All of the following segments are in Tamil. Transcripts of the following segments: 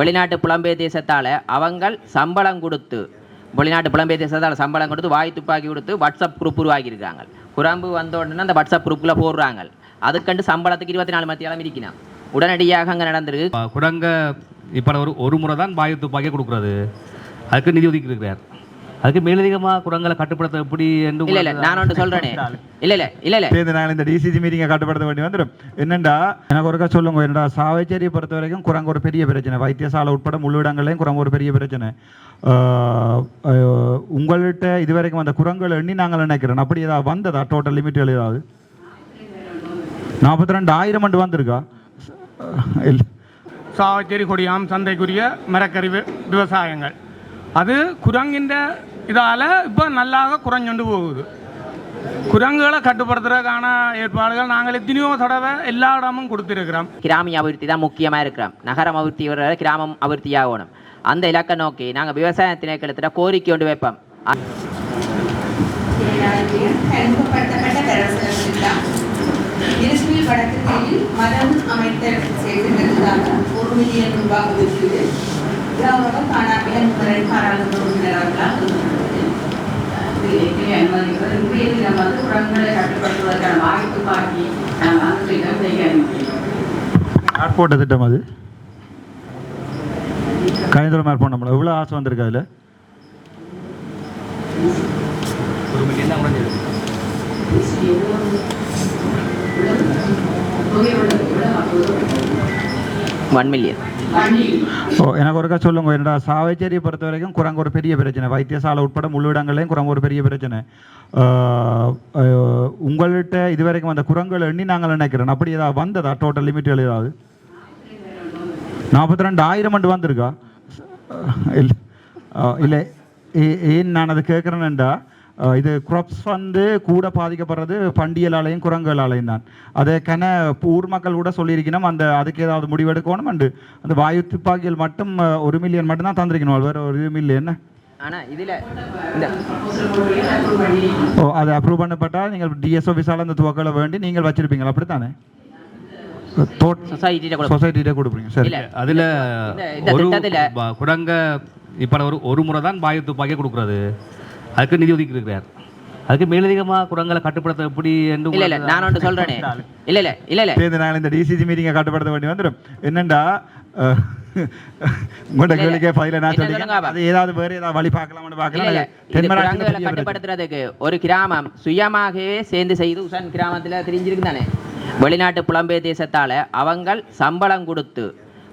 வெளிநாட்டு புலம்பெயர் தேசத்தால் அவங்கள் சம்பளம் கொடுத்து வெளிநாட்டு புலம்பெயர் தேசத்தால் சம்பளம் கொடுத்து வாய் துப்பாக்கி கொடுத்து வாட்ஸ்அப் குரூப் உருவாக்கியிருக்காங்க. குரம்பு வந்த உடனே அந்த வாட்ஸ்அப் குரூப்பில் போடுறாங்க. அதுக்கண்டு சம்பளத்துக்கு இருபத்தி நாலு மத்தியாலம் இருக்கணும் உடனடியாக அங்கே நடந்திருக்கு. குடங்க குரங்க இப்போ ஒரு ஒரு முறை தான் வாயு துப்பாக்கியை கொடுக்குறது. அதுக்கு நிதி ஒதுக்கி இருக்கிறார் அதுக்கு மேலதிகமாக குரங்களை கட்டுப்படுத்த எப்படி என்று இல்லை இல்லை நான் ஒன்று சொல்கிறேனே இல்லை இல்லை இல்லை இல்லை. சேர்ந்து நாங்கள் இந்த டிசிசி மீட்டிங்கை கட்டுப்படுத்த வேண்டி வந்துடும் என்னண்டா? எனக்கு ஒருக்கா சொல்லுங்க. என்னடா சாவைச்சேரியை பொறுத்த வரைக்கும் குரங்கு ஒரு பெரிய பிரச்சனை. வைத்தியசாலை உட்பட முழு இடங்கள்லையும் குரங்கு ஒரு பெரிய பிரச்சனை. உங்கள்கிட்ட இதுவரைக்கும் அந்த குரங்குகள் எண்ணி நாங்கள் நினைக்கிறோம். அப்படி ஏதாவது வந்ததா? டோட்டல் லிமிட் ஏதாவது? நாற்பத்தி ரெண்டு ஆயிரம் ஆண்டு வந்திருக்கா? இல்லை சாவச்சேரி கொடியாம் சந்தைக்குரிய மரக்கறி விவசாயங்கள். அது குரங்கின்ற இதால் இப்போ நல்லாக குறைஞ்சொண்டு போகுது. குரங்குகளை கட்டுப்படுத்துறதுக்கான ஏற்பாடுகள் நாங்கள் எத்தனையோ தடவை எல்லா இடமும் கொடுத்துருக்கிறோம். கிராமிய அபிவிருத்தி தான் முக்கியமாக இருக்கிறோம். நகரம் அபிவிருத்தி வர கிராமம் அபிவிருத்தி ஆகணும் அந்த இலக்கை நோக்கி நாங்கள் விவசாய திணைக்களத்தில் கோரிக்கை கொண்டு வைப்போம். வடக்கு மரம் அமைத்தல் செய்திருந்ததாக ஒரு மில்லியன் ரூபாய் ஒதுக்கீடு. கௌரவ காணா விலங்குகள் பாராளுமன்ற ஏற்கனவே அனுமதிக்கிறது இன்றைய தினம் வந்து உரங்களை கட்டுப்படுத்துவதற்கான வாய்ப்பு பாக்கி நாம் அந்த திட்டம் செய்ய ஏர்போர்ட் திட்டம் அது கயந்தூரம் ஏர்போர்ட் நம்மள எவ்வளோ ஆசை வந்திருக்கு அதில் ஒரு மில்லியன் தான் குறைஞ்சது ஒன் மில்லியன் ஓ எனக்கு ஒருக்கா சொல்லுங்க. என்னடா சாவைச்சேரியை பொறுத்த வரைக்கும் குரங்கு ஒரு பெரிய பிரச்சனை. வைத்தியசாலை உட்பட முழு இடங்கள்லையும் குரங்கு ஒரு பெரிய பிரச்சனை. உங்கள்கிட்ட இது வரைக்கும் அந்த குரங்குகள் எண்ணி நாங்கள் நினைக்கிறோம். அப்படி ஏதாவது வந்ததா? டோட்டல் லிமிட்டில் ஏதாவது? நாற்பத்தி ரெண்டு ஆயிரம் ஆண்டு வந்திருக்கா? இல்லை இல்லை ஏ- ஏன் நான் அதை கேட்குறேன்டா இது குரப்ஸ் வந்து கூட பாதிக்கப்படுறது பண்டியலாலையும் குரங்குகளாலையும் தான். அதை கன ஊர் மக்கள் கூட சொல்லியிருக்கணும் அந்த அதுக்கு ஏதாவது முடிவெடுக்கணும் அண்டு அந்த வாயு துப்பாக்கிகள் மட்டும் ஒரு மில்லியன் மட்டும் தான் தந்திருக்கணும் வேறு ஒரு மில்லியன் ஆனால் இதில் இந்த ஓ அது அப்ரூவ் பண்ணப்பட்டால் நீங்கள் டிஎஸ் ஆஃபீஸால் அந்த துவக்களை வேண்டி நீங்கள் வச்சிருப்பீங்களா அப்படித்தானே? சொசைட்டிகிட்ட கொடுப்பீங்க. சரி. அதில் குரங்க இப்போ ஒரு ஒரு முறை தான் வாயு துப்பாக்கியை கொடுக்குறது. அதுக்கு நிதி ஒதுக்கி இருக்கிறார் அதுக்கு மேலதிகமாக குரங்களை கட்டுப்படுத்த எப்படி என்று இல்லை இல்லை நான் ஒன்று சொல்கிறேனே இல்லை இல்லை இல்லை இல்லை. சேர்ந்து நாங்கள் இந்த டிசிசி மீட்டிங்கை கட்டுப்படுத்த வேண்டி வந்துடும். என்னண்டா? அஹ், உங்களோட கேள்விக்கே பதில நான் என்ன சொல்லிக்கிறேன் சொல்லுங்க அப்ப? அது ஏதாவது வேறு ஏதாவது வழி பார்க்கலாம்னு பார்க்கலாம். கட்டுப்படுத்துறதுக்கு ஒரு கிராமம் சுயமாகவே சேர்ந்து செய்து உசன் கிராமத்தில் தெரிஞ்சிருக்கு தானே? வெளிநாட்டு புலம்பெயர் தேசத்தால் அவங்கள் சம்பளம் கொடுத்து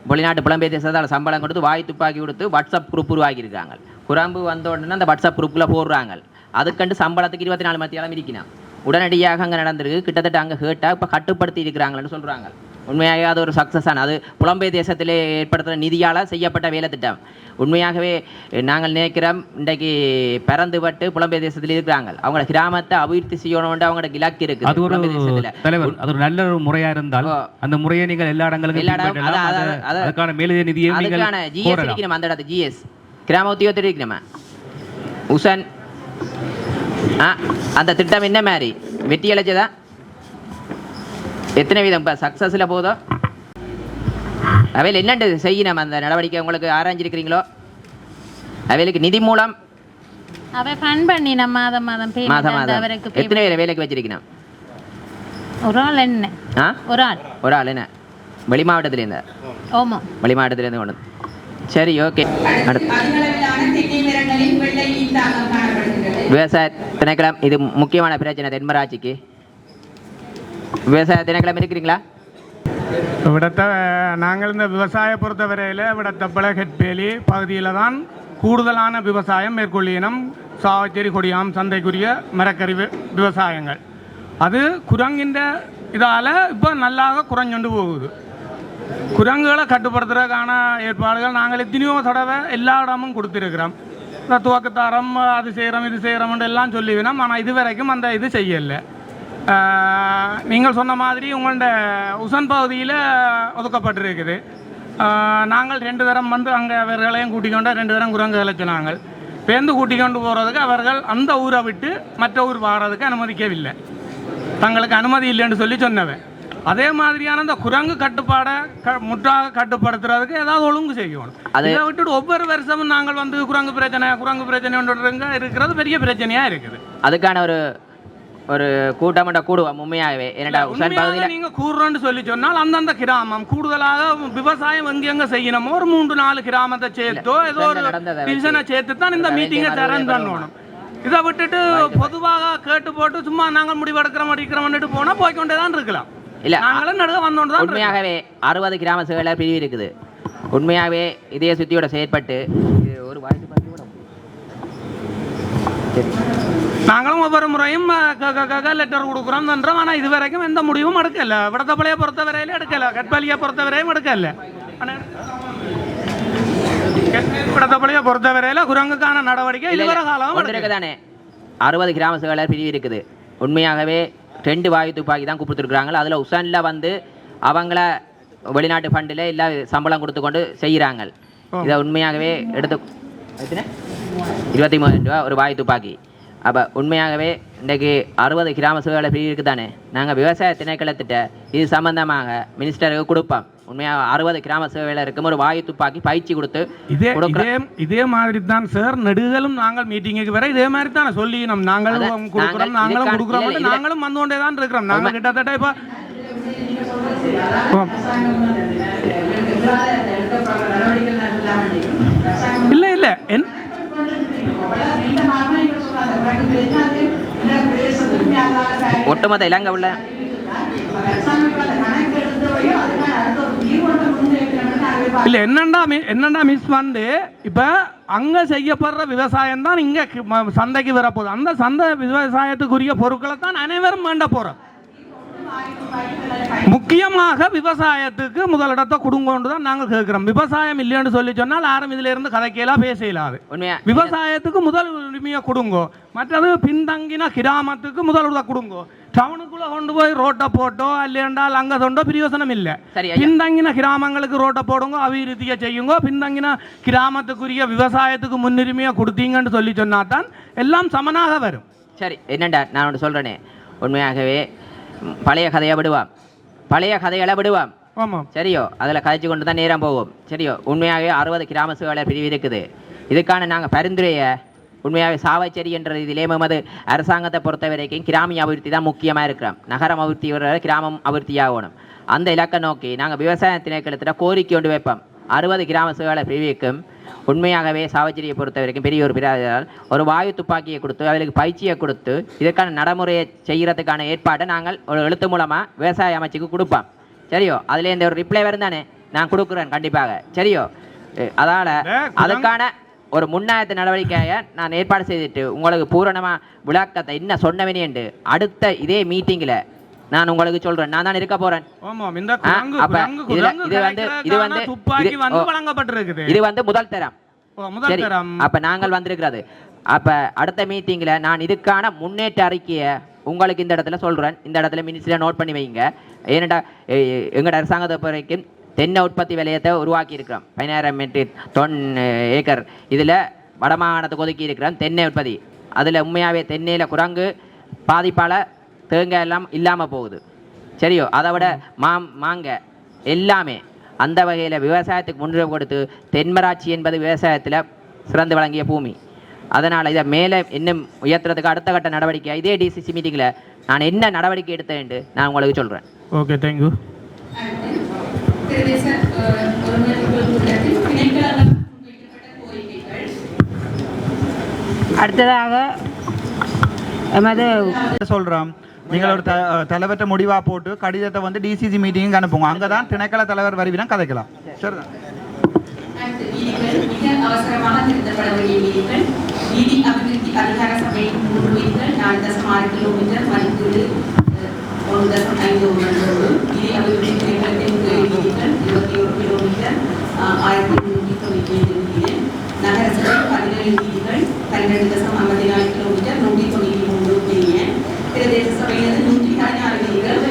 வெளிநாட்டு புலம்பெயர் தேசத்தால் சம்பளம் கொடுத்து வாய் துப்பாக்கி கொடுத்து வாட்ஸ்அப் குரூப் உருவாக்கியிருக்காங்க. குரம்பு வந்த உடனே அந்த வாட்ஸ்அப் குரூப்பில் போடுறாங்க. அதுக்கண்டு சம்பளத்துக்கு இருபத்தி நாலு மத்தியாலம் இருக்கணும் உடனடியாக அங்கே நடந்திருக்கு. கிட்டத்தட்ட அங்கே கேட்டால் இப்போ கட்டுப்படுத்தி இருக்கிறாங்கன்னு சொல்கிறாங்க உண்மையாகவே அது ஒரு சக்ஸஸ் ஆன அது புலம்பெயர் தேசத்திலே ஏற்படுத்துகிற நிதியால் செய்யப்பட்ட வேலை திட்டம். உண்மையாகவே நாங்கள் நினைக்கிறோம் இன்றைக்கு பிறந்துபட்டு புலம்பெயர் தேசத்தில் இருக்கிறாங்க. அவங்கள கிராமத்தை அபிவிருத்தி செய்யணும்னு அவங்களோட இலக்கு இருக்குது. அது ஒரு. தலைவர் அது ஒரு நல்ல ஒரு முறையா இருந்தால். அந்த முறையை நீங்கள் எல்லா இடங்களுக்கும் எல்லா இடம்- அதுக்கான மேலதிக நிதியை அதுக்கான ஜிஎஸ் அந்த இடத்து ஜிஎஸ் கிராம உத்தியோகத்தில் இருக்கணுமா உசன். ஆ அந்த திட்டம் என்ன மாதிரி? வெற்றி அழைச்சதா எத்தனை வீதம்? இப்போ சக்ஸஸில் போதோ? அவையில் என்னண்டு செய்யணும்? அந்த நடவடிக்கை உங்களுக்கு ஆராய்ஞ்சிருக்கிறீங்களோ? அவைகளுக்கு நிதி மூலம் அவ ஃபன் பண்ணி நம்ம மாதம் மாதம் மாதம் மாதம். அவருக்கு எத்தனை. பேரை வேலைக்கு வச்சிருக்கணும்? ஒரு ஆள் என்ன? ஆ? ஒரு ஆள். ஒரு ஆள் என்ன? வெளி மாவட்டத்துலேருந்து ஓமோ வெளி மாவட்டத்துலேருந்து கொண்டு. சரி ஓகே விவசாய திணைக்களம் இது முக்கியமான பிரச்சனை தென்மராட்சிக்கு. விவசாய திணைக்களம் இருக்கிறீங்களா? இவிடத்தை நாங்கள் இந்த விவசாய பொறுத்தவரையில் விடத்தப்பள ஹெட்பேலி பகுதியில் தான் கூடுதலான விவசாயம் மேற்கொள்ளினம் சாவச்சேரி கொடியாம் சந்தைக்குரிய மரக்கறி விவசாயங்கள். அது குரங்கின்ற இதால் இப்போ நல்லாக குறைஞ்சொண்டு போகுது. குரங்குகளை கட்டுப்படுத்துறதுக்கான ஏற்பாடுகள் நாங்கள் எத்தனையோ தடவை எல்லா இடமும் கொடுத்துருக்கிறோம். இந்த துவக்கத்தாரம் அது செய்கிறோம் இது செய்கிறோம்னு எல்லாம் சொல்லிவினோம். ஆனால் இது வரைக்கும் அந்த இது செய்யலை. நீங்கள் சொன்ன மாதிரி உங்கள்ட உசன் பகுதியில் ஒதுக்கப்பட்டிருக்குது. நாங்கள் ரெண்டு தரம் வந்து அங்கே அவர்களையும் கூட்டிக்கொண்டு ரெண்டு தரம் குரங்குகளை சொன்னாங்கள் பேருந்து கூட்டிக்கொண்டு போகிறதுக்கு அவர்கள் அந்த ஊரை விட்டு மற்ற ஊர் வாடுறதுக்கு அனுமதிக்கவில்லை. தங்களுக்கு அனுமதி இல்லைன்னு சொல்லி சொன்னவன். அதே மாதிரியான இந்த குரங்கு கட்டுப்பாடை க- முற்றாக கட்டுப்படுத்துறதுக்கு ஏதாவது ஒழுங்கு செய்யணும். அது- விட்டுட்டு ஒவ்வொரு வருஷமும் நாங்கள் வந்து குரங்கு பிரச்சனை குரங்கு பிரச்சனை இருக்கிறது பெரிய பிரச்சனையா இருக்குது. அதுக்கான ஒரு ஒரு கூட்டமண்ட கூடுவோம் உண்மையாகவே. என்னடா உசான் பகுதியில் நீங்க கூறுறோன்னு சொல்லி சொன்னால் அந்தந்த கிராமம் கூடுதலாக விவசாயம் எங்கெங்க செய்யணுமோ ஒரு மூன்று நாலு கிராமத்தை சேர்த்தோ ஏதோ ஒரு. டிவிஷனை சேர்த்து தான் இந்த மீட்டிங்கை மறுபடியும் பண்ணணும் இதை விட்டுட்டு பொதுவாக கேட்டு போட்டு சும்மா நாங்கள் முடிவெடுக்கிறோம் அடிக்கிறோம்னுட்டு போனா போய்க்கொண்டே தான் இருக்கலாம். இல்ல, நாங்களும் தான் இருக்கோம். உண்மையாகவே அறுபது கிராம சேவை பிரிவு இருக்குது. உண்மையாகவே இதய சுத்தியோட செயற்பட்டு இது ஒரு வாய்ப்பு நாங்களும் ஒவ்வொரு முறையும் லெட்டர் கொடுக்குறோம்ன்றோம் ஆனால் இது வரைக்கும் எந்த முடிவும் எடுக்கல. விடத்தப்பளையை பொறுத்த வரையில எடுக்கல. கட்பாலியை பொறுத்த வரையும் எடுக்கல. விடத்தப்பளையை பொறுத்த வரையில குரங்குக்கான நடவடிக்கை இதுவரை காலம் இருக்குதானே அறுபது கிராம சேவையாளர் பிரிவு இருக்குது. உண்மையாகவே ரெண்டு வாயு துப்பாக்கி தான் கூப்பிட்டுருக்குறாங்க அதில் உசானில் வந்து அவங்கள வெளிநாட்டு ஃபண்டில் இல்லை சம்பளம் கொடுத்து கொண்டு செய்கிறாங்க இதை உண்மையாகவே எடுத்து? இருபத்தி மூணு ரூபா ஒரு வாயு துப்பாக்கி. அப்போ உண்மையாகவே இன்றைக்கு அறுபது கிராம சேவையாளர் பிரிவு இருக்குதானே நாங்கள் விவசாய திணைக்களத்திட்ட இது சம்பந்தமாக மினிஸ்டருக்கு கொடுப்போம். உண்மையாக அறுபது கிராம சேவையாளருக்கும் ஒரு வாயு துப்பாக்கி பயிற்சி கொடுத்து இதே கொடுக்குற- இதே இதே மாதிரி தான் சார் நெடுகளும் நாங்கள் மீட்டிங்குக்கு வர இதே மாதிரி தான் சொல்லி நம்ம நாங்களும் கொடுக்குறோம் நாங்கள் நாங்களும் கொடுக்குறோம். நாங்களும் வந்து கொண்டே தான் இருக்கிறோம். நாங்கள் கிட்டத்தட்ட இப்போ இல்ல இல்ல. என் ஒட்டுமொத்த இலங்கை உள்ள இல்ல என்னண்டா என்னண்டா மிஸ் வந்து? இப்ப அங்க செய்யப்படுற விவசாயம் தான் இங்க சந்தைக்கு வரப்போகுது. அந்த சந்தை விவசாயத்துக்குரிய பொருட்களை தான் அனைவரும் வேண்ட போறோம். முக்கியமாக விவசாயத்துக்கு முதலிடத்தை கொடுங்கோண்டு தான் நாங்கள் கேட்கிறோம். விவசாயம் இல்லைன்னு சொல்லி சொன்னால் யாரும் இதுல இருந்து கதைக்கலாம் பேச இயலாது உண்மையா? விவசாயத்துக்கு முதல் உரிமையை கொடுங்கோ. மற்றது பின்தங்கின கிராமத்துக்கு முதல் கொடுங்கோ. டவுனுக்குள்ள கொண்டு போய் ரோட்டை போட்டோ இல்லையென்றால் அங்க தொண்டோ பிரயோசனம் இல்லை. பின்தங்கின கிராமங்களுக்கு ரோட்டை போடுங்க அபிவிருத்தியை செய்யுங்க. பின்தங்கின கிராமத்துக்குரிய விவசாயத்துக்கு முன்னுரிமையை கொடுத்தீங்கன்னு சொல்லி சொன்னா தான் எல்லாம் சமனாக வரும். சரி என்னண்டா? நான் ஒன்று சொல்கிறேனே உண்மையாகவே பழைய கதையை விடுவான் பழைய கதைகளை விடுவான் ஆமாம். சரியோ? அதில் கதைச்சு கொண்டு தான் நேரம் போகும். சரியோ? உண்மையாகவே அறுபது கிராம சேவையாளர் பிரிவு இருக்குது இதுக்கான நாங்கள் பரிந்துரையை உண்மையாகவே சாவச்சேரி என்ற இதிலே எமது அரசாங்கத்தை பொறுத்த வரைக்கும் கிராமிய அபிவிருத்தி தான் முக்கியமாக இருக்கிறோம். நகரம் அபிவிருத்தி வர கிராமம் அபிவிருத்தியாகணும். அந்த இலக்கை நோக்கி நாங்கள் விவசாய திணைக்களத்தில் கோரிக்கை கொண்டு வைப்போம். அறுபது கிராம சேவையாளர் பிரிவுக்கும். உண்மையாகவே சாவச்சேரியை பொறுத்த வரைக்கும் பெரிய ஒரு பிராதால் ஒரு வாயு துப்பாக்கியை கொடுத்து அவர்களுக்கு பயிற்சியை கொடுத்து இதற்கான நடைமுறையை செய்கிறதுக்கான ஏற்பாட்டை நாங்கள் ஒரு எழுத்து மூலமாக விவசாய அமைச்சுக்கு கொடுப்போம். சரியோ? அதுல இந்த ஒரு ரிப்ளை வரும் தானே? நான் கொடுக்குறேன் கண்டிப்பாக. சரியோ? குரங்கு- அதுக்கான ஒரு முன்னாயத்த நடவடிக்கையை நான் ஏற்பாடு செய்துட்டு உங்களுக்கு பூரணமா விளக்கத்தை என்ன சொன்னவனேண்டு அடுத்த இதே மீட்டிங்கில் நான் உங்களுக்கு சொல்றேன். நான் தான் இருக்க போறேன். ஆமாம் இந்த அப்ப இது வந்து- இது வந்து- துப்பாக்கி இது- வந்து ஓ. வழங்கப்பட்டிருக்குது. இது வந்து முதல் தரம். முதல் அப்ப நாங்கள் வந்திருக்கிறது. அப்ப அடுத்த மீட்டிங்ல நான் இதுக்கான முன்னேற்ற அறிக்கையை உங்களுக்கு இந்த இடத்துல சொல்றேன். இந்த இடத்துல மினிஸ்ட்ரியில் நோட் பண்ணி வைங்க. ஏனண்டா எ- எங்கட அரசாங்கத்தை வரைக்கும் தென்னை உற்பத்தி விலையத்தை உருவாக்கி இருக்கிறோம் பதினாயிரம் மெட்ரிக் தொன் ஏக்கர். இதுல வடமாகாணத்துக்கு ஒதுக்கி இருக்கிறோம் தென்னை உற்பத்தி. அதுல உண்மையாவே தென்னையில குரங்கு பாதிப்பால தேங்காய் எல்லாம் இல்லாம போகுது. சரியோ? அதை விட மாம் மாங்க எல்லாமே அந்த வகையில் விவசாயத்துக்கு முன்னுரிமை கொடுத்து தென்மராட்சி என்பது விவசாயத்தில் சிறந்து விளங்கிய பூமி. அதனால் இதை மேலே இன்னும் உயர்த்துறதுக்கு அடுத்த கட்ட நடவடிக்கை இதே டிசிசி மீட்டிங்கில் நான் என்ன நடவடிக்கை எடுத்தேன் நான் உங்களுக்கு சொல்கிறேன் ஓகே தேங்க்யூ அடுத்ததாக எமது சொல்றோம். நீங்கள் ஒரு த தலைவர்கிட்ட முடிவாக போட்டு கடிதத்தை வந்து டிசிசி மீட்டிங்க்கு அனுப்புங்க அங்கே தான் திணைக்கள தலைவர் வருவினா கதைக்கலாம் சரிதான் அவசரமாக திருத்தப்பட வேண்டிய அபிவிருத்தி அதிகார சபையின் மூன்று நாலு தசம் ஆறு கிலோமீட்டர் மதிப்பீடு ஒன்று தசம் ஐந்து அபிவிருத்தி இருபத்தி ஒரு கிலோமீட்டர் ஆயிரத்தி முன்னூற்றி தொண்ணூற்றி பதினேழு நீதிகள் பன்னிரெண்டு தசம் ஐம்பத்தி நாலு கிலோமீட்டர் நூற்றி தொண்ணூற்றி மூன்று பிரிவு பிரதேச சபையிலிருந்து நூற்றி பதினாறு வீதிகள்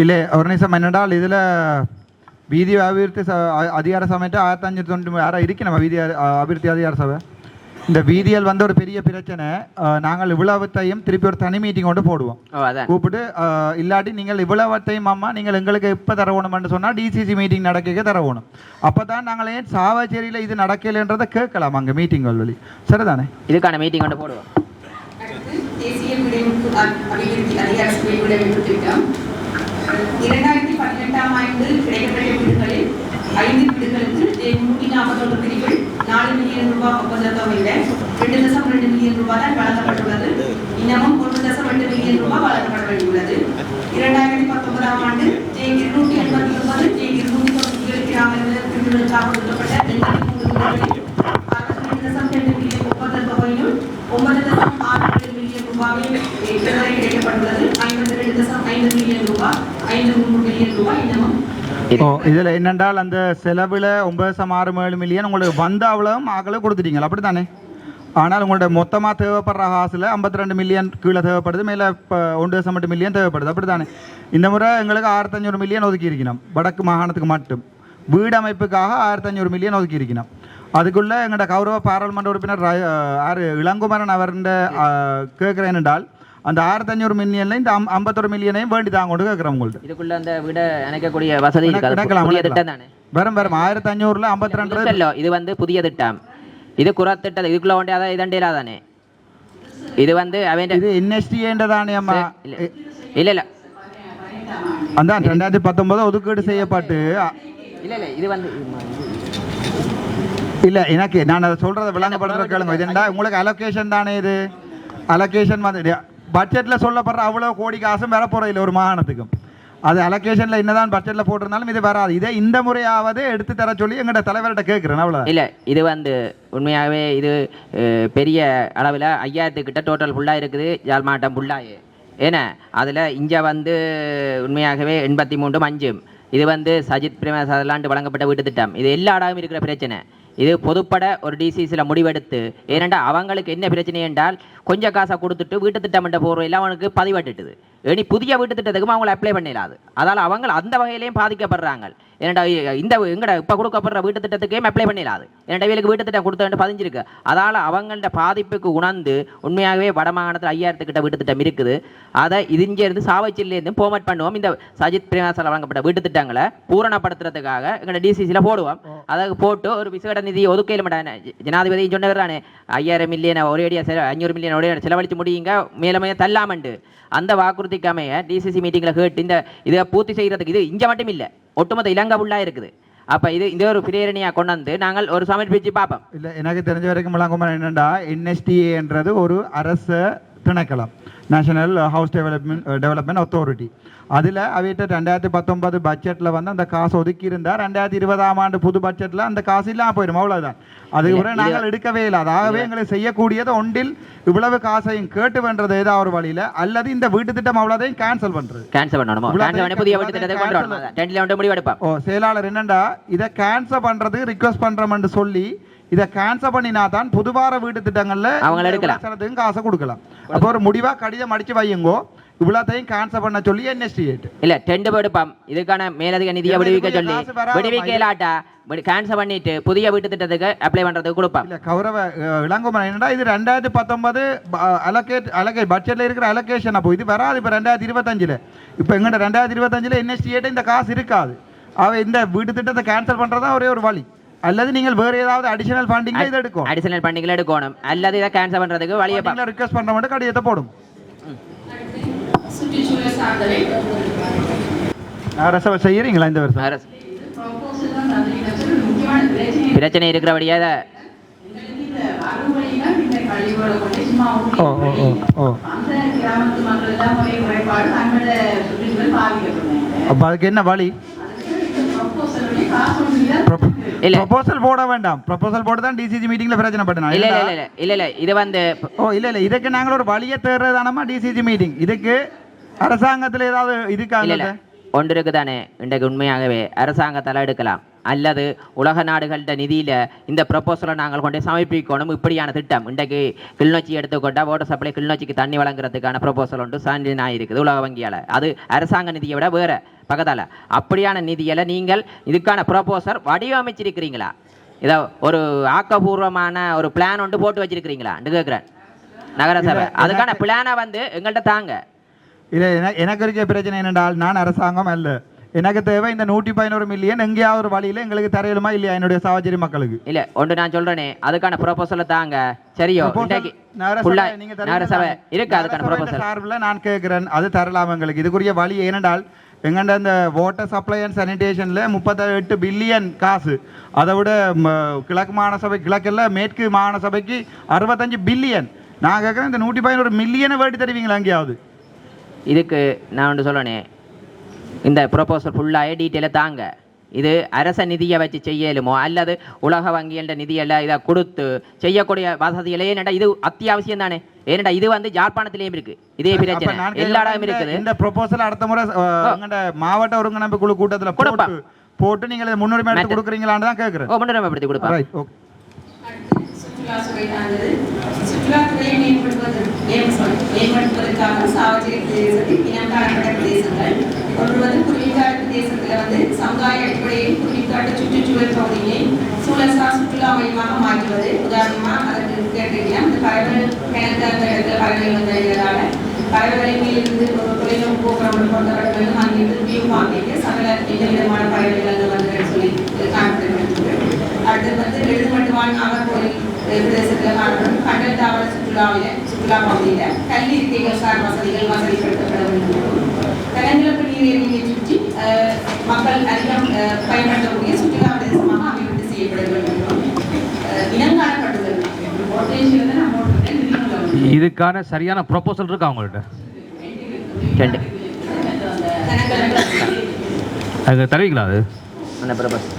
இல்லை ஒரு நிமிஷம் என்னென்றால் இதில் வீதி அபிவிருத்தி ச அதிகார சபைட்டு ஆயிரத்தி அஞ்சூற்றி தொண்ணூற்றி யாரா இருக்கு நம்ம இந்த வீதியல் வந்து ஒரு பெரிய பிரச்சனை நாங்கள் இவ்வளவுத்தையும் திருப்பி ஒரு தனி மீட்டிங் கொண்டு போடுவோம். ஓ அதான். கூப்பிட்டு இல்லாட்டி நீங்கள் இவ்வளவத்தையும் அம்மா நீங்கள் எங்களுக்கு எப்போ தரவேணும்னு சொன்னால் டிசிசி மீட்டிங் நடக்க தரவேணும் அப்போ தான் நாங்கள் ஏன் சாவச்சேரியில் இது நடக்கலைன்றதை கேட்கலாம் அங்கே மீட்டிங்கள் வழி. சரிதானே? இதுக்கான மீட்டிங் கொண்டு போடுவோம். இரண்டாயிரத்தி பதினெட்டாம் ஆண்டு கிடைக்கப்பட்ட வீடுகளில் ஐந்து வீடுகளுக்கு முன்னூற்றி பிரிவில் நாலு மில்லியன் ரூபாய் ஒப்பந்தத்தை தொகையில் ரெண்டு தசம் ரெண்டு மில்லியன் ரூபாய் தான் வழங்கப்பட்டுள்ளது. இன்னமும் ஒன்று தசம் ரெண்டு மில்லியன் ரூபாய் வழங்கப்பட வேண்டியுள்ளது இரண்டாயிரத்தி பத்தொன்பதாம் ஆண்டு ஜே இருநூற்றி எண்பத்தி ஒன்பது ஜே இருநூற்றி தொண்ணூற்றி ஏழு கிராமங்கள் பிரிவுகளுக்காக ஒதுக்கப்பட்ட எண்பத்தி தசம் ரெண்டு மில்லியன் ஒப்பந்த தொகையிலும் ஒன்பது தசம் ஆறு மில்லியன் ரூபாயும் இதுவரை கிடைக்கப்பட்டுள்ளது ஐம்பத்தி ரெண்டு தசம் ஐந்து மில்லியன் ரூபாய் ஐந்து மூன்று மில்லியன் ரூபாய் இன்னமும் இதில் என்னென்றால் அந்த செலவில் ஒன்பது சம் ஆறு ஏழு மில்லியன் உங்களுக்கு வந்த அவ்வளவும் ஆக்களை கொடுத்துட்டீங்க. அப்படி தானே? ஆனால் உங்களோட மொத்தமாக தேவைப்படுற காசில் ஐம்பத்தி ரெண்டு மில்லியன் கீழே தேவைப்படுது மேலே இப்போ ஒன்று தசம் எட்டு மில்லியன் தேவைப்படுது. அப்படி தானே? இந்த முறை எங்களுக்கு ஆயிரத்தஞ்சூறு மில்லியன் ஒதுக்கி இருக்கணும் வடக்கு மாகாணத்துக்கு மட்டும். வீடு அமைப்புக்காக ஆயிரத்தஞ்சூறு மில்லியன் ஒதுக்கி இருக்கணும் அதுக்குள்ளே எங்களோட கௌரவ பாராளுமன்ற உறுப்பினர் ர- ஆறு இளங்குமரன் அவர்கிட்ட கேட்குறேன் என்றால் அந்த ஆயிரத்தஞ்சூறு மில்லியன்ல இந்த ஐம்பத்தொரு மில்லியனையும் வேண்டி தான் கொண்டு கேட்குறேன் உங்கள்ட்ட. இதுக்குள்ள அந்த வீட இணைக்கக்கூடிய வசதி. திட்டம் வெறும் வெறும். ஆயிரத்தி அஞ்சூறுல ஐம்பத்தி ரெண்டு இது வந்து புதிய திட்டம். இது குறத்திட்டம் இதுக்குள்ள ஒன்றே அதான் இதண்டேலா தானே? இது வந்து அவன் இது என்எஸ்டிஏன்றதானே அம்மா? இல்ல. இல்ல அந்த ரெண்டாயிரத்தி பத்தொன்பது ஒதுக்கீடு செய்யப்பட்டு இல்ல இல்ல. இது வந்து இல்ல எனக்கு நான் அதை சொல்றதை விளங்கப்படுற கேளுங்க. இது என்ன உங்களுக்கு அலோகேஷன் தானே இது? அலோகேஷன் வந்து பட்ஜெட்டில் சொல்லப்படுற அவ்வளோ கோடி காசும் வர போறது ஒரு மாகாணத்துக்கும் அது அலோகேஷன்ல என்னதான் பட்ஜெட்டில் போட்டிருந்தாலும் இது வராது. இதை இந்த முறையாவது எடுத்து தர சொல்லி எங்கள்கிட்ட தலைவர்கிட்ட கேட்குறேன். அவ்வளோ இல்லை இது வந்து உண்மையாகவே இது பெரிய அளவில் ஐயாயிரத்துக்கிட்ட டோட்டல் ஃபுல்லாக இருக்குது. யாழ் மாவட்டம் ஃபுல்லாக ஏன்னா அதில் இங்கே வந்து உண்மையாகவே எண்பத்தி மூன்றும் அஞ்சும். இது வந்து சஜித் பிரேமசாதலாண்டு வழங்கப்பட்ட வீட்டு திட்டம். இது எல்லா இடமும் இருக்கிற பிரச்சனை. இது பொதுப்பட ஒரு டிசிஸில் முடிவெடுத்து ஏனென்றால் அவங்களுக்கு என்ன பிரச்சனை என்றால் கொஞ்சம் காசை கொடுத்துட்டு வீட்டு திட்டமிட்ட போர்வையில் அவனுக்கு பதிவட்டுட்டுது இனி புதிய வீட்டு திட்டத்துக்கும் அவங்கள அப்ளை பண்ணிடாது அதால் அவங்க அந்த வகையிலையும் பாதிக்கப்படுறாங்க. ஏன்டா இந்த எங்கட இப்போ கொடுக்கப்படுற வீட்டு திட்டத்துக்கே அப்ளை பண்ணிடாது ஏன்டா இவங்களுக்கு வீட்டு திட்டம் கொடுத்து பதிஞ்சிருக்கு. அதால் அவங்கள்ட்ட பாதிப்புக்கு உணர்ந்து உண்மையாகவே வடமாகாணத்தில் ஐயாயிரத்துக்கிட்ட வீட்டு திட்டம் இருக்குது. அதை இது இங்கே இருந்து சாவச்சிலேருந்து போமட் பண்ணுவோம். இந்த சஜித் பிரேமாசால வழங்கப்பட்ட வீட்டு திட்டங்களை பூரணப்படுத்துறதுக்காக எங்களோட டிசிசியில் போடுவோம். அதை போட்டு ஒரு விசேட நிதி ஒதுக்கையில் மாட்டானே. ஜனாதிபதி சொன்னவரானே ஐயாயிரம் மில்லியன் ஒரே அடியாக செல அஞ்சூறு மில்லியன் ஒரே செலவழித்து முடியுங்க மேலமைய தள்ளாமண்டு. அந்த வாக்குறுதிக்கு அமைய டிசிசி மீட்டிங்கில் கேட்டு இந்த இதை பூர்த்தி செய்கிறதுக்கு இது இங்கே மட்டும் இல்லை. ஒட்டுமொத்த இலங்கை ஃபுல்லாக இருக்குது. அப்போ இது இந்த ஒரு பிரேரணியாக கொண்டு வந்து நாங்கள் ஒரு சமர்ப்பிச்சு பார்ப்போம். இல்லை எனக்கு தெரிஞ்ச வரைக்கும் விளங்குமார் என்னென்னா என்எஸ்டிஏன்றது ஒரு அரசு திணைக்களம் national house development development authority அதில் அவைகிட்ட ரெண்டாயிரத்தி பத்தொன்பது பட்ஜெட்டில் வந்து அந்த காசு ஒதுக்கி இருந்தால் ரெண்டாயிரத்தி இருபதாம் ஆண்டு புது பட்ஜெட்டில் அந்த காசு இல்லாமல் போயிடும் அவ்வளோதான் அதுக்கு இல்ல, பிறகு இது- நாங்கள் எடுக்கவே இல்லை. அதாகவே எங்களை செய்யக்கூடியது ஒன்றில் இவ்வளவு காசையும் கேட்டு பண்ணுறது ஏதாவது ஒரு வழியில் அல்லது இந்த வீட்டு திட்டம் அவ்வளோதையும் கேன்சல் பண்ணுறது கேன்சல் பண்ணணுமோ? புதிய வீட்டு திட்டத்தை ஓ செயலாளர் என்னண்டா? இதை கேன்சல் பண்றது ரிக்வஸ்ட் பண்றோம்னு சொல்லி இதை கேன்சல் பண்ணினா தான் புதுவார வீட்டு திட்டங்கள்ல அவங்கள இந்த எடுக்கலாம். காசை கொடுக்கலாம். அப்போ ஒரு முடிவா கடிதம் அடிச்சு வையுங்கோ இவ்வளோத்தையும் கேன்சல் பண்ண சொல்லி என்எஸ்டிஏட் இல்ல டென்ட் எடுப்போம். இதுக்கான மேலதிக நிதியை விடுவிக்க சொல்லி வராம விடுவிக்கலாட்டா கேன்சல் பண்ணிட்டு புதிய வீட்டு திட்டத்துக்கு அப்ளை பண்றதுக்கு கொடுப்போம். இல்ல கௌரவ இளங்குமரன் என்னடா இது ரெண்டாயிரத்தி பத்தொன்பது அலோகேட் அலோகே பட்ஜெட்ல இருக்கிற அலோகேஷன் அப்போ இது வராது இப்போ ரெண்டாயிரத்தி இருபத்தஞ்சில். இப்போ எங்கிட்ட ரெண்டாயிரத்தி இருபத்தஞ்சில் என்எஸ்டிஏட்ட இந்த காசு இருக்காது. அவ இந்த வீட்டு திட்டத்தை கேன்சல் பண்றதா ஒரே ஒரு வழி. அல்லது நீங்கள் வேற ஏதாவது அடிஷனல் ஃபண்டிங் இதை எடுக்கும் அடிஷனல் பண்ணிகள் எடுக்கணும். அல்லது இதை கேன்சல் பண்றதுக்கு வழியை பா- நீங்கள ரிக்வெஸ்ட் பண்ற மட்டும் கடிதத்தை போடும். அரசவை செய்யறீங்களா இந்த வருஷம்? அரசு. ப்ரொபோசல் தான் தந்திரிக்கிறது ஒரு முக்கியமான பிரச்சனை பிரச்சனை இருக்கிறபடியா அப்போ அதுக்கு என்ன வழி? இல்ல. ப்ரொபோசல் போட வேண்டாம் ப்ரொபோசல் போட்டு தான் டிசிசி மீட்டிங்ல பிரச்சனை பண்ணணும் இல்ல இல்ல இல்ல இல்ல இல்ல இது வந்து ஓ இல்ல இல்ல இதுக்கு நாங்கள் ஒரு வழியை தேடுறதானமா டிசிசி மீட்டிங் இதுக்கு அரசாங்கத்துல ஏதாவது இருக்காங்க ஒன்று இருக்குதானே இன்றைக்கு உண்மையாகவே அரசாங்கத்தால் எடுக்கலாம் அல்லது உலக நாடுகள்கிட்ட நிதியில இந்த ப்ரொபோசலை நாங்கள் கொண்டு சமர்ப்பிக்கணும். இப்படியான திட்டம். இன்றைக்கு கிளிநொச்சி எடுத்துக்கொண்டா வாட்டர் சப்ளை கிளிநொச்சிக்கு தண்ணி வழங்குறதுக்கான ப்ரொபோசல் ஒன்று சான்றிதழ் இருக்குது உலக வங்கியால். அது அரசாங்க நிதியை விட வேற பக்கத்தால். அப்படியான நிதியில நீங்கள் இதுக்கான ப்ரொபோசல் வடிவமைச்சிருக்கிறீங்களா? இதை ஒரு ஆக்கப்பூர்வமான ஒரு பிளான் ஒன்று போட்டு வச்சிருக்கிறீங்களான்னு கேட்குறேன் நகரசபை. அதுக்கான பிளானை வந்து எங்கள்கிட்ட தாங்க. இல்லை எனக்கு எனக்கு இருக்க பிரச்சனை என்னென்றால் நான் அரசாங்கம் அல்ல. எனக்கு தேவை இந்த நூற்றி பதினோரு மில்லியன் எங்கேயாவது ஒரு வழியில் எங்களுக்கு தரையிலுமா இல்லையா என்னுடைய சாவச்சேரி மக்களுக்கு? இல்ல ஒன்று நான் சொல்றேனே. அதுக்கான ப்ரொபோசலை தாங்க. சரியோ நகரசபை இருக்கு அதுக்கான ப்ரொபோசல் சார்பில் நான் கேட்குறேன். அது தரலாம் எங்களுக்கு. இதுக்குரிய வழி ஏனென்றால் எங்கண்ட இந்த வாட்டர் சப்ளை அண்ட் சானிடேஷனில் முப்பத்தெட்டு பில்லியன் காசு. அதை விட கிழக்கு மாநசபை கிழக்கில் மேற்கு மாநசபைக்கு அறுபத்தஞ்சு பில்லியன் நான் கேட்குறேன் இந்த நூற்றி பதினோரு மில்லியனை வேட்டி தருவீங்களா எங்கேயாவது? இதுக்கு நான் ஒன்று சொல்லணே இந்த ப்ரொபோசல் ஃபுல்லாக டீட்டெயிலை தாங்க. இது அரச நிதியை வச்சு செய்யலுமோ? அல்லது உலக வங்கியல்ட நிதியெல்லாம் இதை கொடுத்து செய்யக்கூடிய வசதிகளே ஏனடா இது அத்தியாவசியம் தானே? ஏனடா இது வந்து ஜாழ்ப்பாணத்திலேயும் இருக்கு. இதே பிரச்சனை. எல்லா இடமும் இருக்குது. இந்த ப்ரொபோசல் அடுத்த முறை மாவட்ட ஒருங்கிணைப்பு குழு கூட்டத்துல கொடுப்பா. போட்டு நீங்கள் முன்னுரிமை. கொடுக்குறீங்களான்னு தான் கேட்குறேன் முன்னுரிமைப்படுத்தி கொடுப்பேன் அடுத்து சுற்றுலா சார்ந்தது சுற்றுலாத்துறையை மேம்படுத்துவதற்காக சாவச்சேரி இனம் காணப்பட்ட பிரதேசங்கள் ஒன்று வந்து குருவிக்காடு பிரதேசத்தில் வந்து சமுதாய அடிப்படையில் குருவிக்காட்டு சுற்றுச்சூழல் பகுதியை சூழல்சார் சுற்றுலா மையமாக மாற்றுவது. உதாரணமாக அதற்கு கேட்டிருக்கிறேன் இந்த பறவைகள் கிணத்து அந்த இடத்துல பறவைகள் மேலிருந்து ஒரு போக்குவரத்து அங்கிருந்து வியூ வாங்கிட்டு சகல எந்த விதமான பறவைகள் அங்கே வந்து சொல்லி காணப்படுகிறது அடுத்து வந்து எழுதுமட்டுவான் பிரதேசத்தில் காணப்படும் கடல் தாவர சுற்றுலாவில் சுற்றுலா பகுதியில் கல்வி இருக்கைகள் சார் வசதிகள் வசதிப்படுத்தப்பட வேண்டும் தெலங்கிழப்பு நீரிழிவை சுற்றி மக்கள் அதிகம் பயன்படுத்தக்கூடிய சுற்றுலா பிரதேசமாக அபிவிருத்தி செய்யப்பட வேண்டும் இனம் காணப்படுதல். இதுக்கான சரியான ப்ரொபோசல் இருக்கா ரெண்டு தெலங்கிழப்பு அதுக்கு தருவீங்களா அது அந்த ப்ரொபோசல்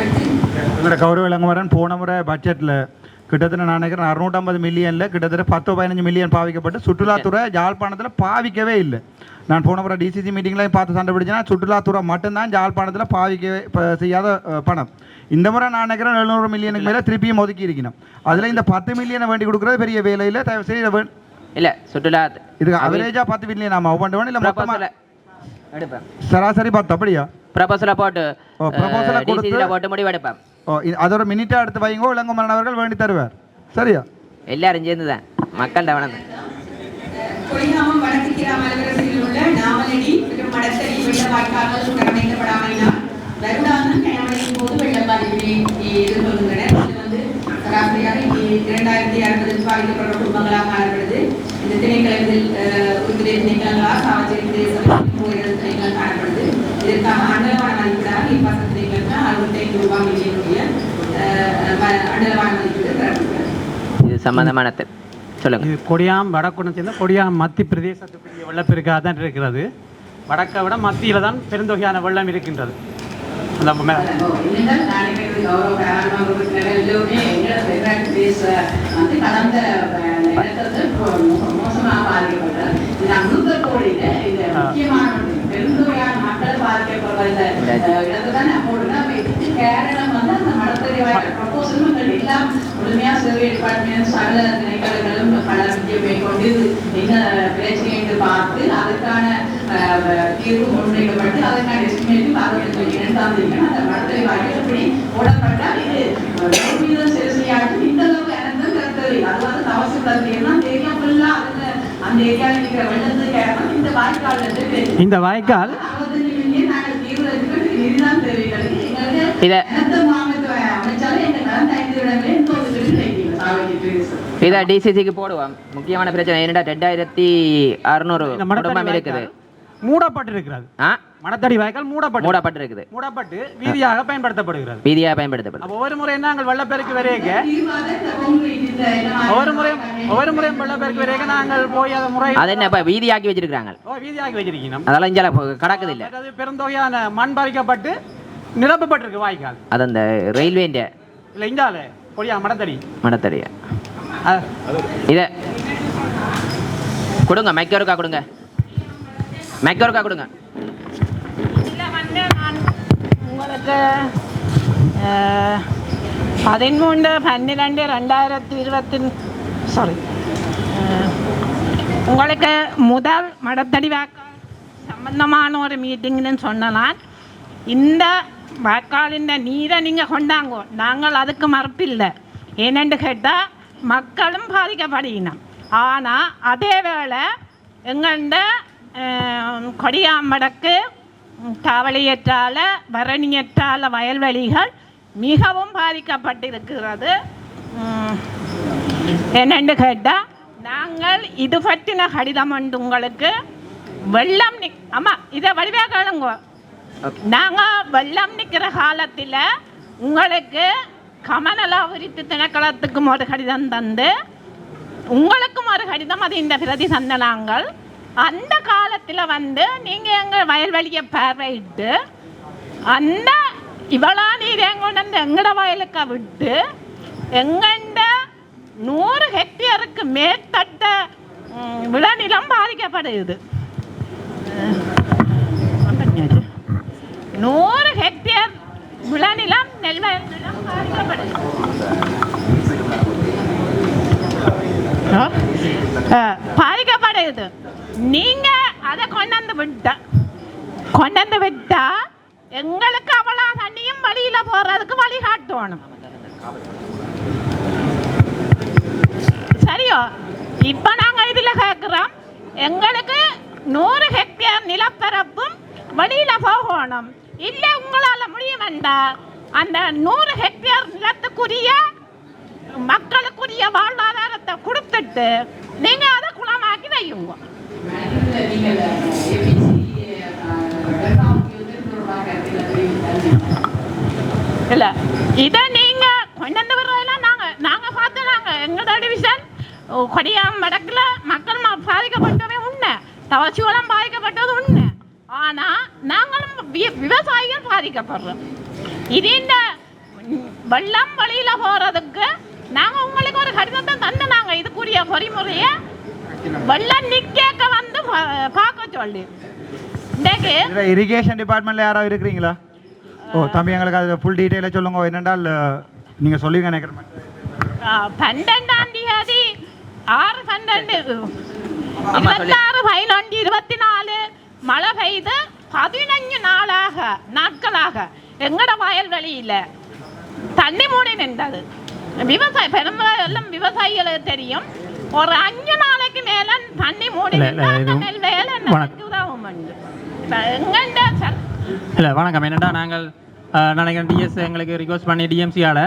எங்களோட கௌரவ இளங்குமரன் போன முறை பட்ஜெட்டில் கிட்டத்தட்ட நான் நினைக்கிறேன் அறுநூற்றம்பது மில்லியனில் கிட்டத்தட்ட பத்து பதினஞ்சு மில்லியன் பாவிக்கப்பட்டு சுற்றுலாத்துறை யாழ்ப்பாணத்தில் பாவிக்கவே இல்லை. நான் போன முறை டிசிசி மீட்டிங்லையும் பார்த்து சண்டை பிடிச்சேன்னா சுற்றுலாத்துறை மட்டும்தான் யாழ்ப்பாணத்தில் பாவிக்கவே செய்யாத பணம். இந்த முறை நான் நினைக்கிறேன் எழுநூறு மில்லியனுக்கு மேலே திருப்பியும் ஒதுக்கி இருக்கணும். அதில் இந்த பத்து மில்லியனை வேண்டி கொடுக்குறது பெரிய வேலையில் தயவு செய்து இதை வே- இல்ல சுற்றுலா இதுக்கு அவரேஜாக பத்து மில்லியன் ஆமாம் ஒவ்வொன்று இல்லை மொத்தமாக சராசரி பத்து அப்படியா? ப்ரொபோசலை போட்டு அ கொடுத்து- போட்டு முடிவெடுப்பேன் ஓ அதோட மினிட்டாக எடுத்து வைங்கோ இளங்குமரன் அவர்கள் வேண்டி தருவார். சரியா? எல்லாரும் சேர்ந்து தான் மக்கள்கிட்ட வணக்கம். கொடிகாமம் வடக்கு கிராம அலுவலகத்தில் உள்ள நாமலடி மற்றும் மடத்தடி வெள்ள வாய்க்கால்கள் சீரமைக்கப்படாமையினால் வருடாந்தம் கனமழையின் போது வெள்ள பாதிப்பினை எதிர்கொள்கின்றனர். இது வந்து சராசரியாக இரண்டாயிரத்தி அறுபது பாதிக்கப்படுற குடும்பங்களாக காணப்படுது இந்த திணைக்களத்தில் உறுதியை திணைக்களங்களாக சாவச்சேரி பிரதேசம் இதற்காக அண்டலவான மதிப்பீடாக நீர்ப்பாசன திணைக்களத்தில் அறுபத்தைந்து ரூபாய் மில்லியனுடைய அண்டலவான மதிப்பீடு இது சம்பந்தமான தெ- சொல்லுங்க. இது கொடியாம் சேர்ந்த கொடியாம் மத்தி பிரதேசத்துக்குரிய வெள்ளப்பெருக்காக தான் இருக்கிறது. வடக்கை விட மத்தியில் தான் பெருந்தொகையான வெள்ளம் இருக்கின்றது. அந்த மோசமாக இந்த முக்கியமான மக்கள் பாதிக்கப்படுற இந்த அஹ், இடத்தை தான் நான் போடுறேன் அப்ப இதுக்கு கேரளம் வந்து அந்த மடத்தறி ப்ரொபோசலும் எல்லாம் முழுமையா சர்வே டிபார்ட்மெண்ட் சகல திணைக்களங்களும் பல முக்கிய மேற்கொண்டு இது என்ன பிரச்சனை என்று பார்த்து தீர்வு முன்வைக்கப்பட்டு அதற்கான எஸ்டிமேட்டும் ஆரோக்கிய இரண்டாம் தேதி அந்த மடத்தறி வாயில் எப்படி போடப்பட்டால் இது நூறு வீதம் செலுத்தியாச்சும் இந்த அளவுக்கு இறந்து கருத்தறிவு அது வந்து தவசு கருத்தறிவுனா அந்த ஏரியா ஃபுல்லா அதுல அந்த ஏரியாவில் இருக்கிற வெள்ளத்துக்கு காரணம் இந்த வாய்க்கால் இருக்கு இந்த வாய்க்கால் அறுபத்தஞ்சு மில்லியன் நாங்கள் தீர்வு இருக்கிறது இதுதான் தேவைப்படுது எங்களுக்கு இத- அனைத்து மாநில அமைச்சாலும் எங்க கடந்த ஐந்து இடங்களே இந்த ஒரு கிடைக்கல சாவடி இதை டிசிசிக்கு போடுவோம். முக்கியமான பிரச்சனை என்னடா ரெண்டாயிரத்தி அறுநூறு குடும்பம் இருக்குது. மூடப்பட்டிருக்கிறது ஆ? மடத்தடி வாய்க்கால் மூடப்பட்டு மூடப்பட்டிருக்குது மூடப்பட்டு வீதியாக பயன்படுத்தப்படுகிறது. வீதியாக பயன்படுத்தப்படும் அப்போ ஒவ்வொரு முறை நாங்கள் வெள்ளப்பெருக்கு வரையக்க ஒவ்வொரு முறையும் ஒவ்வொரு முறையும் வெள்ளப்பெருக்கு வரையக்க நாங்கள் போய் அதை முறை அது என்ன இப்போ வீதியாக்கி வச்சிருக்காங்க ஓ வீதியாக்கி வச்சிருக்கணும் அதெல்லாம் இங்கே கடக்குது இல்லை. அது பெருந்தொகையான மண் பறிக்கப்பட்டு நிரப்பப்பட்டிருக்கு வாய்க்கால். அது அந்த ரயில்வேண்ட இல்லை இந்தால கொடியா மடத்தடி. மடத்தடிய. இதை கொடுங்க மைக்கோருக்கா கொடுங்க. மைக்கோருக்கா கொடுங்க. உங்களுக்கு பதிமூன்று பன்னிரெண்டு ரெண்டாயிரத்தி இருபத்தி சாரி உங்களுக்கு முதல் மடத்தடி வாக்கால் சம்பந்தமான ஒரு மீட்டிங்னு சொன்னலாம். இந்த வாக்காளின் நீரை நீங்கள் கொண்டாங்கோ நாங்கள் அதுக்கு மறுப்பில்லை ஏனென்று கேட்டால் மக்களும் பாதிக்கப்படுகினோம் ஆனால் அதே வேளை எங்கள்ட கொடியாம்படக்கு தவளையற்றால பரணியற்றால வயல்வெளிகள் மிகவும் பாதிக்கப்பட்டிருக்கிறது என்னென்று கேட்டால் நாங்கள் இது பற்றின கடிதம் உண்டு உங்களுக்கு வெள்ளம் நி அம்மா இதை வடிவாக கேளுங்க நாங்கள் வெள்ளம் நிற்கிற காலத்தில் உங்களுக்கு கமநலாபுரித்து திணைக்களத்துக்கும் ஒரு கடிதம் தந்து உங்களுக்கும் ஒரு கடிதம் அது இந்த பிரதி தந்த நாங்கள் அந்த காலத்தில் வந்து நீங்கள் எங்கள் வயல்வெளியை பார்வையிட்டு அந்த இவ்வளோ நீர் கொண்டு வந்து எங்கட வயலுக்கு விட்டு எங்கண்ட நூறு ஹெக்டேருக்கு மேற்பட்ட விளநிலம் விளைநிலம் பாதிக்கப்படுது பண்ணியாச்சு. நூறு ஹெக்டேர் விளைநிலம் நெல் வயல் நிலம் பாதிக்கப்படுது ஆ? பாதிக்கப்படுது நீங்க அதை கொண்டாந்து விட்டா கொண்டாந்து விட்டா எங்களுக்கு அவ்வளோ தண்ணியும் வழியில போறதுக்கு வழி காட்டணும். சரியோ? இப்போ நாங்க இதுல கேட்குறோம் எங்களுக்கு நூறு ஹெக்டேர் நிலப்பரப்பும் வெளியில போகணும். இல்ல உங்களால வேண்டாம் அந்த நூறு ஹெக்டேர் நிலத்துக்குரிய மக்களுக்குரிய வாழ்வாதாரத்தை கொடுத்துட்டு நீங்க அதை குளமாக்கி வையுங்க. இல்ல இதை நீங்க கொண்டு வந்து நாங்க நாங்க பார்த்து நாங்க எங்களோட டிவிஷன் கொடியாம் வடக்குல மக்கள் பாதிக்கப்பட்டவே உண்மை. தவச்சிவளம் பாதிக்கப்பட்டது உண்மை. ஆனா நாங்களும் விவசாயிகள் பாதிக்கப்படுறோம். இது இந்த வெள்ளம் வழியில போறதுக்கு நாங்க உங்களுக்கு ஒரு கடிதத்தை தந்தனா இதுக்குரிய பொறிமுறையை வெள்ளம் நிக்க வந்து பார்க்க சொல்லி இன்றைக்கு இரிகேஷன் டிபார்ட்மெண்ட்டில் யாராவது இருக்கிறீங்களா ஓ தம்பி எங்களுக்கு அது ஃபுல் டீட்டெயிலாக சொல்லுங்க என்னென்றால் நீங்கள் சொல்லுவீங்க நினைக்கிறேன் பன்னெண்டாம் தேதி ஆறு பன்னெண்டு. இருபத்தாறு பதினொன்று இருபத்தி நாலு மழை பெய்து பதினஞ்சு நாளாக நாட்களாக எங்கட வயல்வெளியில தண்ணி மூடி நின்றது விவசாய பெரும்பாலும் எல்லாம் விவசாயிகளுக்கு தெரியும். ஒரு அஞ்சு நாளைக்கு மேல தண்ணி மூடி இல்ல, வணக்கம். என்னடா நாங்கள் நினைக்கிறேன் டிஎஸ் எங்களுக்கு ரிக்வஸ்ட் பண்ணி டிஎம்சியால்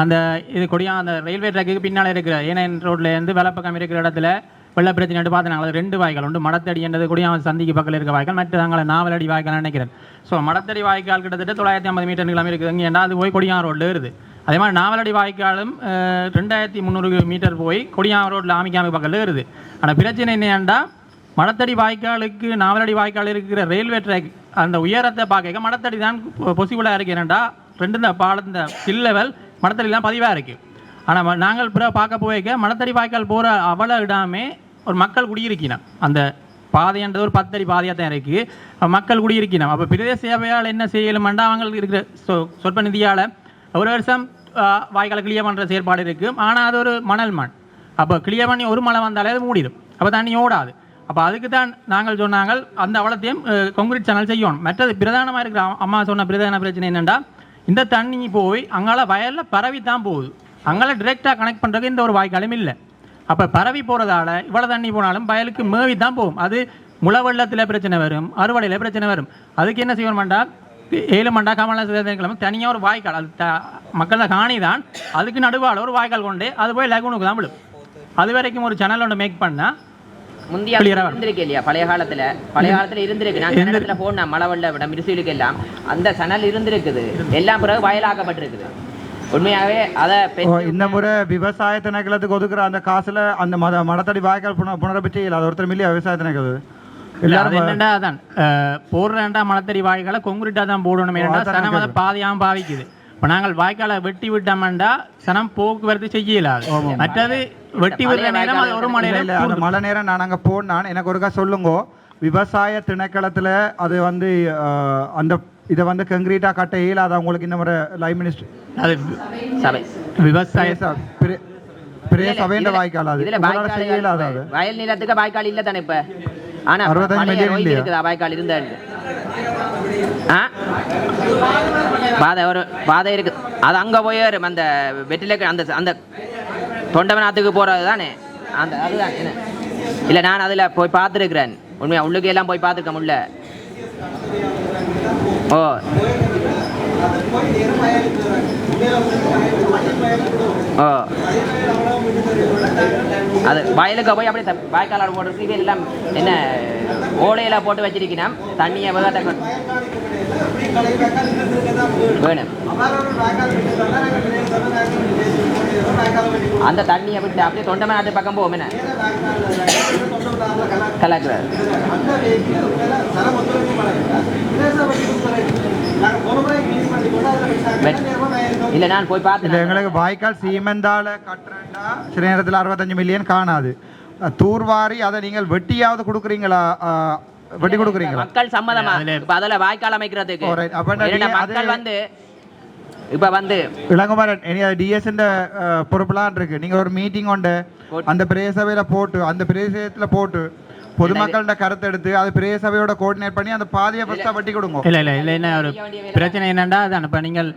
அந்த இது கொடியா அந்த ரயில்வே ட்ராக்குக்கு பின்னால் இருக்கிற ஏனையன் ரோட்லேருந்து வெள்ளப்பக்கம் இருக்கிற இடத்துல வெள்ள பிரச்சனை பார்த்து நாங்கள் ரெண்டு வாய்க்கால் உண்டு. மடத்தடி என்றது கொடியா சந்திக்கு பக்கத்தில் இருக்க வாய்க்கால் மற்ற நாங்கள் நாவலடி வாய்க்கால் நினைக்கிறேன். ஸோ மடத்தடி வாய்க்கால் கிட்டத்தட்ட தொள்ளாயிரத்தி ஐம்பது மீட்டர் நீளம் இருக்குது. இங்கே அது போய் கொடியா ரோட்டில் இருக்குது அதே மாதிரி நாவலடி வாய்க்காலும் ரெண்டாயிரத்தி முந்நூறு மீட்டர் போய் கொடியாம ரோட்டில் ஆமிக்காமி பக்கத்தில் இருக்குது. ஆனால் பிரச்சனை என்னன்னா மடத்தடி வாய்க்காலுக்கு நாவலடி வாய்க்கால் இருக்கிற ரயில்வே ட்ராக் அந்த உயரத்தை பார்க்க மடத்தடி தான் பொசிபிளாக இருக்குது என்னடா ரெண்டு இந்த பாலம் இந்த சில் லெவல் மடத்தடிலாம் பதிவாக இருக்குது ஆனால் நாங்கள் பிற பார்க்க போய்க்க மடத்தடி வாய்க்கால் போகிற அவல இடாமே ஒரு மக்கள் குடியிருக்கணும் அந்த பாதைன்றது ஒரு பத்தடி பாதையாக தான் இருக்குது மக்கள் குடியிருக்கணும் அப்போ பிரதேச சேவையால் என்ன செய்யலுமெண்டா அவங்களுக்கு இருக்கிற சொ சொற்ப நிதியால் ஒரு வருஷம் வாய்க்கால கிளியர் பண்ணுற செயற்பாடு இருக்குது ஆனால் அது ஒரு மணல் மண். அப்போ கிளியர் பண்ணி ஒரு மழை வந்தாலே அது மூடிடும். அப்போ தண்ணி ஓடாது. அப்போ அதுக்கு தான் நாங்கள் சொன்னாங்க அந்த அவலத்தையும் கொங்கிரீட் சேனல் செய்யணும். மற்றது பிரதானமாக இருக்கிற அம்மா- அம்மா சொன்ன பிரதான பிரச்சனை என்னென்னா இந்த தண்ணி போய் அங்கால வயலில் பரவி தான் போகுது. அங்கால டிரெக்டாக கனெக்ட் பண்ணுறதுக்கு இந்த ஒரு வாய்க்காலும் இல்லை. அப்போ பரவி போகிறதால இவ்வளோ தண்ணி போனாலும் வயலுக்கு மேவி தான் போகும். அது முளவெள்ளத்தில் பிரச்சனை வரும் அறுவடையில் பிரச்சனை வரும். அதுக்கு என்ன செய்யணும்டா ஏழு மண்டா கமல கிழமை தனியாக ஒரு வாய்க்கால். அது த மக்கள் காணி தான் அதுக்கு நடுவால் ஒரு வாய்க்கால் கொண்டு அது போய் லகுனுக்கு தான் விழும். அது வரைக்கும் ஒரு சேனல் ஒன்று மேக் பண்ணால் முந்தைய. இருந்திருக்கு இல்லையா பழைய காலத்துல? பழைய காலத்துல இருந்திருக்கு. நான் கிணத்துல போனேன் மழை வெள்ள விட மிருசுலுக்கு எல்லாம் அந்த சணல் இருந்திருக்குது. எல்லாம் பிறகு வயலாக்கப்பட்டிருக்குது. உண்மையாகவே அதை இந்த முறை விவசாய திணைக்களத்துக்கு ஒதுக்குற அந்த காசுல அந்த மத மடத்தடி வாய்க்கால் புன புனரபிச்சு இல்லை அது ஒருத்தர் மில்லியா விவசாய திணைக்களது எல்லாரும் என்னடா அதான்? போடுறேன்டா மலத்தடி வாய்க்கால கொங்குரிட்டா தான் போடணும் ஏன்னா சனம் அதை. பாதையாம பாவிக்குது. இப்போ நாங்கள் வாய்க்காலை வெட்டி விட்டோம்டா சனம் போக்குவரத்து செய்ய இயலாது மற்றது வெட்டி விடுற நேரம் அது ஒரு மணி நேரம். மழை நேரம் நான் அங்கே போனான். எனக்கு ஒருக்கா சொல்லுங்க. விவசாய திணைக்களத்துல அது வந்து அந்த இதை வந்து கங்கிரீட்டா கட்ட இயலாத உங்களுக்கு இந்த முறை லைன் மினிஸ்டர் அது சபை. விவசாய பெரிய சபைன்ற வாய்க்கால் அது? வயல் நிலத்துக்கு வாய்க்கால் இல்ல தானே இப்ப? ஆனா 65 பழைய மில்லியன் ரோய்க்கு இல்லையா? இருக்குதா வாய்க்கால் இருந்தா ஆ? பாதை ஒரு பாதை இருக்கு. அது அங்கே போய் வரும் அந்த வெற்றில அந்த அந்த தொண்டமநாத்துக்கு போகிறது தானே? அந்த அதுதான் என்ன? இல்லை நான் அதில் போய் பார்த்துருக்குறேன். உண்மையா உள்ளுக்கு எல்லாம் போய் பார்த்துருக்கேன் உள்ள ஓ. ஓ அது வயலுக்கு போய் அப்படியே வாய்க்கால் போட்டு இது எல்லாம் என்ன ஓடையில போட்டு வச்சிருக்கணும் தண்ணியை வேகத்தை வேணும். அந்த தண்ணியை விட்டு அப்படியே தொண்டை அது பக்கம் போகும் என்ன? கலக்குறாரு இல்லை நான் போய் பார்த்தேன் எங்களுக்கு வாய்க்கால் சீமெந்தால கட்டுறேன்டா. சில நேரத்தில் அறுபத்தஞ்சு மில்லியன் காணாது. தூர்வாரி அதை நீங்கள் வெட்டியாவது கொடுக்குறீங்களா? வெட்டி கொடுக்குறீங்களா? மக்கள் சம்மதமா? அதுல- இப்ப அதுல வாய்க்கால் அமைக்கிறதுக்கு. மக்கள் வந்து இப்ப வந்து. இளங்குமரன் இனி அது டிஎஸ் பொறுப்புலாம் இருக்கு. நீங்க ஒரு மீட்டிங் உண்டு. அந்த பிரதேச சபையில போட்டு அந்த பிரதேசத்துல போட்டு பொதுமக்கள்கிட்ட கருத்து எடுத்து அது பிரதேச சபையோட கோஆர்டினேட் பண்ணி அந்த பாதியை ஃபர்ஸ்டா வெட்டி கொடுங்க. இல்லை இல்லை இல்லை என்ன ஒரு பிரச்சனை என்னன்னா அதான் இப்போ நீங்கள்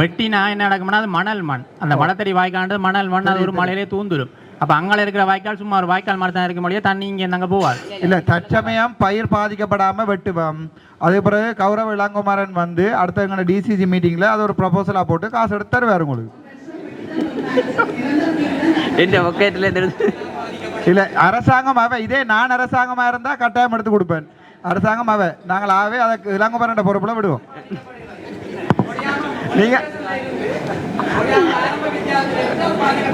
வெட்டினா என்ன நடக்கும்னா அது மணல் மண். அந்த மணத்தடி வாய்க்கான்றது மணல் மண் அது ஒரு மலையிலே தூந்துரும். அப்போ அங்கே இருக்கிற வாய்க்கால் சும்மா ஒரு வாய்க்கால் மாதிரி தான் இருக்க முடியாது தண்ணி இங்கே இருந்தாங்க போவாது. இல்ல தற்சமயம் பயிர் பாதிக்கப்படாம வெட்டுவோம். அதே பிறகு கௌரவ இளங்குமரன் வந்து அடுத்த எங்களோட டிசிசி மீட்டிங்ல அது ஒரு ப்ரொபோசலா போட்டு காசு எடுத்து தருவார் உங்களுக்கு. இருந்து இல்ல அரசாங்கம் அவ. இதே நான் அரசாங்கமா இருந்தா கட்டாயம் எடுத்து கொடுப்பேன். அரசாங்கம் அவ. நாங்கள் ஆகவே அதை இளங்குமரன் பொறுப்புல விடுவோம். நீங்க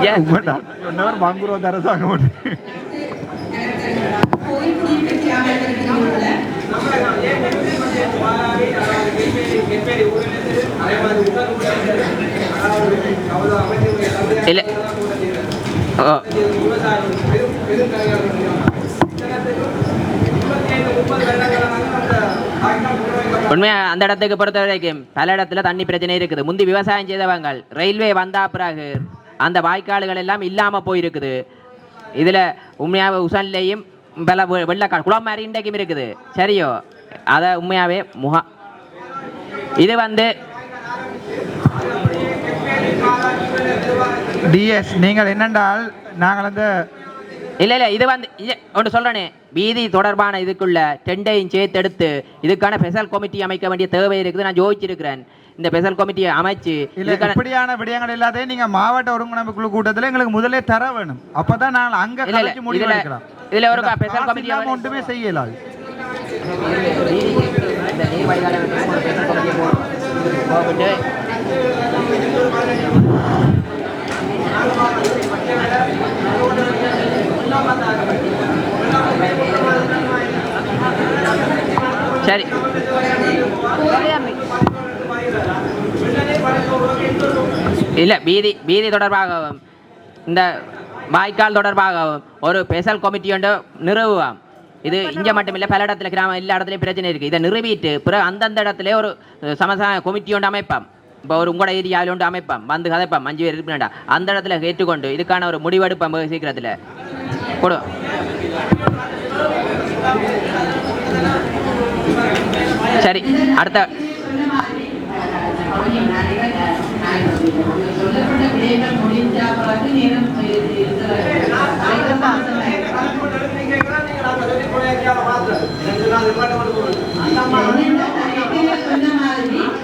ஏன்? உண்மைதான். சொன்னவர் மங்குரோத் அரசாங்கம் இல்ல. ஓ உண்மையா அந்த இடத்துக்கு பொறுத்த வரைக்கும் பல இடத்துல தண்ணி பிரச்சனை இருக்குது. முந்தி விவசாயம் செய்தவங்க ரயில்வே வந்தா பிறகு அந்த வாய்க்கால்கள் எல்லாம் இல்லாம போயிருக்குது. இதுல உண்மையாக உசன்லேயும் பல வெ- வெள்ளக்கால் குளம் மாதிரி இன்றைக்கும் இருக்குது. சரியோ? அதை உண்மையாவே முகா இது வந்து டிஎஸ் நீங்கள் என்னென்றால் நாங்கள் அந்த இல்ல இல்ல இது வந்து ஒன்று சொல்றேனே. வீதி தொடர்பான இதுக்குள்ள டெண்டையும் சேர்த்து எடுத்து இதுக்கான ஸ்பெஷல் கமிட்டி அமைக்க வேண்டிய தேவை இருக்குது நான் யோசிச்சிருக்கிறேன் இந்த ஸ்பெஷல் கமிட்டியை அமைச்சு இப்படியான விடயங்கள் எல்லாத்தையும் நீங்க மாவட்ட ஒருங்கிணைப்பு குழு கூட்டத்துல எங்களுக்கு முதல்லே தர வேணும். அப்பதான் நாங்கள் அங்க இதுல- இதுல ஒரு இல்லாம அவரு- ஒன்றுமே செய்யலாது. இந்த நீர் வழிகால ஸ்பெஷல் கமிட்டியை போட்டு சரி. இல்லை பீதி பீதி தொடர்பாகவும் இந்த வாய்க்கால் தொடர்பாகவும் ஒரு ஸ்பெஷல் கமிட்டி ஒன்று நிறுவுவோம். இது இங்கே மட்டும் பல இடத்துல கிராமம் எல்லா இடத்துலையும் பிரச்சனை இருக்குது இதை நிறுவிட்டு பிறகு அந்தந்த இடத்துல ஒரு அஹ், கமிட்டி ஒன்று அமைப்போம். இப்போ ஒரு உங்களோட ஏரியாவில் ஒன்று அமைப்பம் வந்து கதைப்பம் அஞ்சு பேர் இருப்பினடா அந்த இடத்துல ஏற்றுக்கொண்டு இதுக்கான ஒரு முடிவெடுப்பம் மிக சீக்கிரத்தில். கொடு. சரி அடுத்த. அந்த